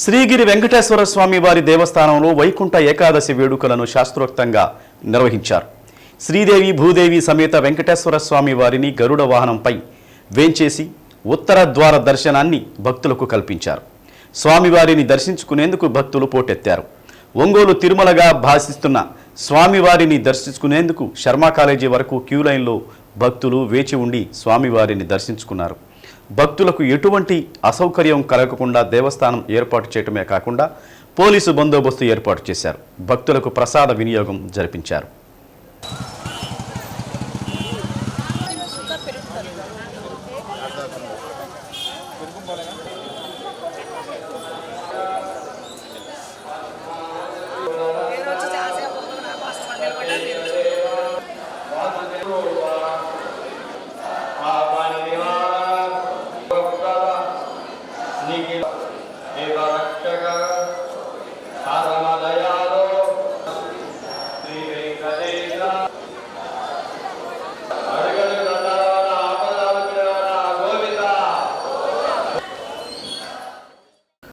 శ్రీగిరి వెంకటేశ్వర స్వామి వారి దేవస్థానంలో వైకుంఠ ఏకాదశి వేడుకలను శాస్త్రోక్తంగా నిర్వహించారు. శ్రీదేవి భూదేవి సమేత వెంకటేశ్వర స్వామి వారిని గరుడ వాహనంపై వేంచేసి ఉత్తర ద్వార దర్శనాన్ని భక్తులకు కల్పించారు. స్వామివారిని దర్శించుకునేందుకు భక్తులు పోటెత్తారు. ఒంగోలు తిరుమలగా భాషిస్తున్న స్వామివారిని దర్శించుకునేందుకు శర్మ కాలేజీ వరకు క్యూ లైన్లో భక్తులు వేచి ఉండి స్వామివారిని దర్శించుకున్నారు. భక్తులకు ఎటువంటి అసౌకర్యం కలగకుండా దేవస్థానం ఏర్పాటు చేయటమే కాకుండా పోలీసు బందోబస్తు ఏర్పాటు చేశారు. భక్తులకు ప్రసాద వినియోగం జరిపించారు. నీకు రక్షగా పరమదయాలో శ్రీ వెంకటేశ్వర